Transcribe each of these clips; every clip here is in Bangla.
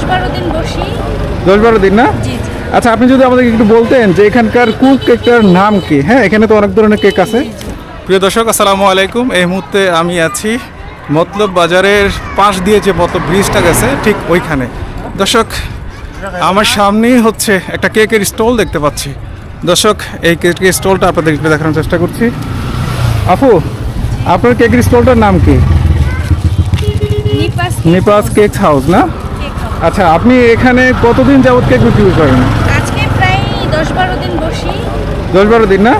দশ বারো দিন বসি। দশ বারো দিন না? আচ্ছা আপনি যদি আমাদেরকে একটু বলতেন যে এখানকার কুক কেকটার নাম কি? হ্যাঁ এখানে তো অনেক ধরনের কেক আছে। প্রিয় দর্শক আসসালামু আলাইকুম। এই মুহূর্তে আমি আছি মতলব বাজারের পাশ দিয়ে যে মতলব ব্রিজটা গেছে ঠিক ওইখানে। দর্শক আমার সামনেই হচ্ছে একটা কেকের স্টল দেখতে পাচ্ছি। দর্শক এই কেকের স্টলটা আপনাদের একটু দেখানোর চেষ্টা করছি। আপু আপনার কেকের স্টলটার নাম কি? নিপাস নিপাস কেক হাউস না। আচ্ছা আপনি এখানে কতদিন যাবত কেক বিক্রি করেন আজকে প্রায় দশ বারো দিন বসি। দশ বারো দিন না?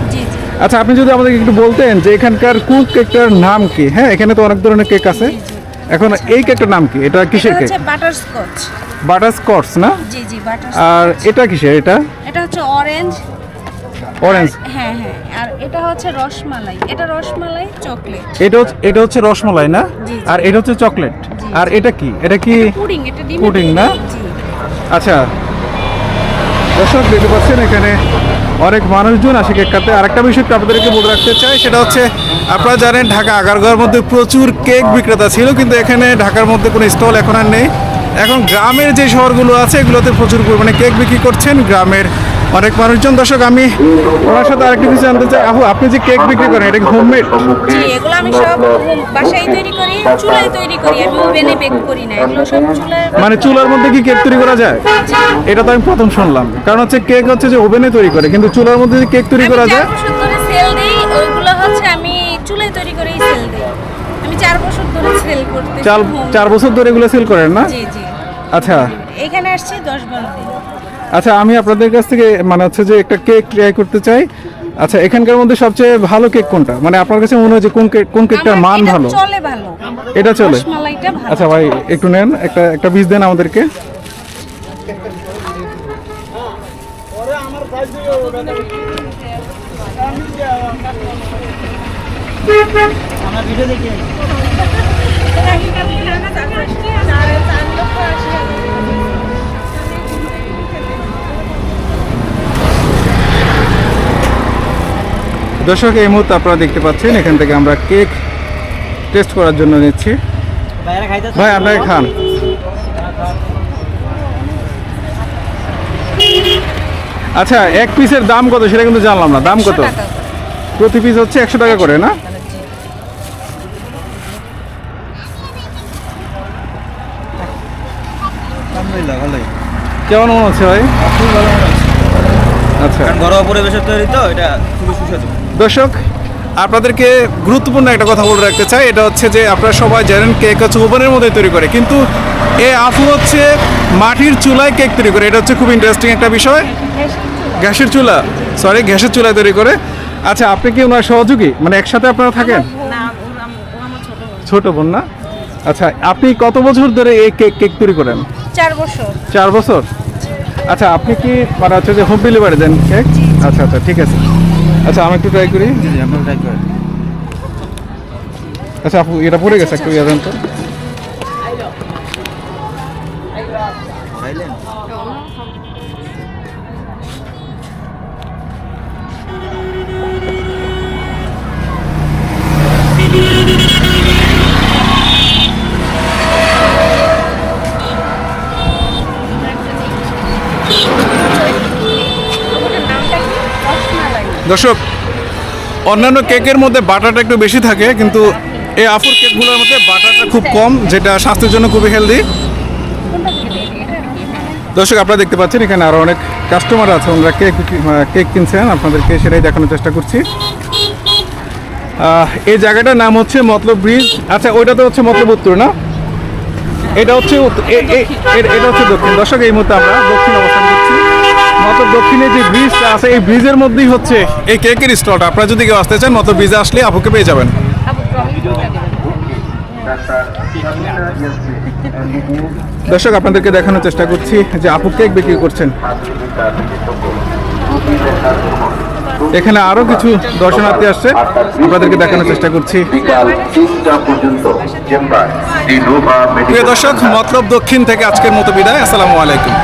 আচ্ছা আপনি যদি আমাদেরকে একটু বলতেন যে এখানকার কুক কেকটার নাম কি? হ্যাঁ এখানে তো অনেক ধরনের কেক আছে। এখন এই কেকটার নাম কি? এটা কিসের cake? Butterscotch. Butterscotch না? জি জি বাটার আর এটা কিসের? এটা? এটা হচ্ছে অরেঞ্জ। অরেঞ্জ। হ্যাঁ হ্যাঁ। আর এটা হচ্ছে রসমালাই। এটা রসমালাই চকলেট। এটা হচ্ছে এটা হচ্ছে রসমালাই না। আর এটা হচ্ছে চকলেট। আর এটা কি? এটা কি পুডিং এটা ডিম পুডিং না? আচ্ছা। দর্শক দেখতে পাচ্ছেন এখানে অনেক মানুষজন আসে কেক কাটতে আরেকটা বিষয় একটু আপনাদেরকে বলে রাখতে চাই সেটা হচ্ছে আপনারা জানেন ঢাকা আগারগাঁওয়ের মধ্যে প্রচুর কেক বিক্রেতা ছিল কিন্তু এখানে ঢাকার মধ্যে কোনো স্টল এখন আর নেই। এখন গ্রামের যে শহরগুলো আছে এগুলোতে প্রচুর পরিমাণে কেক বিক্রি করছেন। গ্রামের অনেক মানুষজন দর্শক আমি ওনার সাথে আরেকটা কিছু জানতে চাই। আপু আপনি যে কেক বিক্রি করেন এটা হোমমেড জি এগুলো আমি সব বাসায় তৈরি করি চুলায় তৈরি করি আমি ওভেনে বেক করি না এগুলো সব চুলায় মানে চুলার মধ্যে কি কেক তৈরি করা যায়? এটা তো আমি প্রথম শুনলাম। কারণ হচ্ছে কেক হচ্ছে যে ওভেনে তৈরি করে কিন্তু চুলার মধ্যে যে কেক তৈরি করা যায়? সেল দিই ওইগুলো হচ্ছে আমি চুলায় তৈরি করেই সেল দিই। আমি চার বছর ধরে সেল করতে চার চার বছর ধরে এগুলো সেল করেন না? জি জি। আচ্ছা। এখানে আসছি দশ বারো দিন আচ্ছা আমি আপনাদের কাছ থেকে মানে হচ্ছে যে একটা কেক ট্রাই করতে চাই। আচ্ছা এখানকার মধ্যে সবচেয়ে ভালো কেক কোনটা? মানে আপনার কাছে মনে হয় যে কোন কেক কোন কেকটার মান ভালো? চলে ভালো। এটা চলে? আচ্ছা ভাই একটু নেন একটা একটা বীজ দেন আমাদেরকে। দর্শক এই মুহূর্তে আপনারা দেখতে পাচ্ছেন এখান থেকে আমরা কেক টেস্ট করার জন্য নিচ্ছি। ভাই আপনাকে খান। আচ্ছা এক পিসের দাম কত? সেটা কিন্তু জানলাম না। দাম কত? প্রতি পিস হচ্ছে একশো টাকা করে না? কেমন মনে হচ্ছে ভাই? আচ্ছা। ঘরোয়া পরিবেশের তৈরি তো এটা খুবই সুস্বাদু। দর্শক আপনাদেরকে গুরুত্বপূর্ণ একটা কথা বলে রাখতে চাই। এটা হচ্ছে যে আপনারা সবাই জানেন কেক হচ্ছে ওভেনের মধ্যে তৈরি করে। কিন্তু এ আফু হচ্ছে মাটির চুলায় কেক তৈরি করে। এটা হচ্ছে খুব ইন্টারেস্টিং একটা বিষয়। গ্যাসের চুলা। সরি গ্যাসের চুলায় তৈরি করে। আচ্ছা আপনি কি ওনার সহযোগী? মানে একসাথে আপনারা থাকেন। ছোট বোন না? আচ্ছা আপনি কত বছর ধরে এই কেক কেক তৈরি করেন? চার বছর। চার বছর? আচ্ছা আপনি কি মানে হচ্ছে যে হোম ডেলিভারি দেন কেক? আচ্ছা আচ্ছা ঠিক আছে। আচ্ছা আমি একটু ট্রাই করি। জি জি ট্রাই করেন আচ্ছা আপু এটা পড়ে গেছে একটু ইয়ে তো দর্শক, অন্যান্য কেকের মধ্যে বাটারটা একটু বেশি থাকে, কিন্তু এই আফুর কেকগুলোর মধ্যে বাটারটা খুব কম, যেটা স্বাস্থ্যের জন্য খুবই হেলদি দর্শক, আপনারা দেখতে পাচ্ছেন, এখানে আরও অনেক কাস্টমার আছে, ওনারা কেক কেক কিনছেন, আপনাদেরকে সেটাই দেখানোর চেষ্টা করছি। এই জায়গাটার নাম হচ্ছে মতলব ব্রিজ। আচ্ছা ওইটা তো হচ্ছে মতলব উত্তর, না? এটা হচ্ছে এটা হচ্ছে দক্ষিণ। দর্শক, এই মুহূর্তে আমরা দক্ষিণ অবস্থান করছি মতলব দক্ষিণে যে ব্রিজটা আছে, এই ব্রিজের মধ্যেই হচ্ছে। এই কেকের স্টলটা আপনারা যদি কেউ আসতে চান, মতো ব্রিজে আসলে আপুকে পেয়ে যাবেন। দর্শক, আপনাদেরকে দেখানোর চেষ্টা করছি যে আপু কেক বিক্রি করছেন। এখানে আরও কিছু দর্শনার্থী আসছে, আপনাদেরকে দেখানোর চেষ্টা করছি। দর্শক, মতলব দক্ষিণ থেকে আজকের মতো বিদায়। আসসালামু আলাইকুম।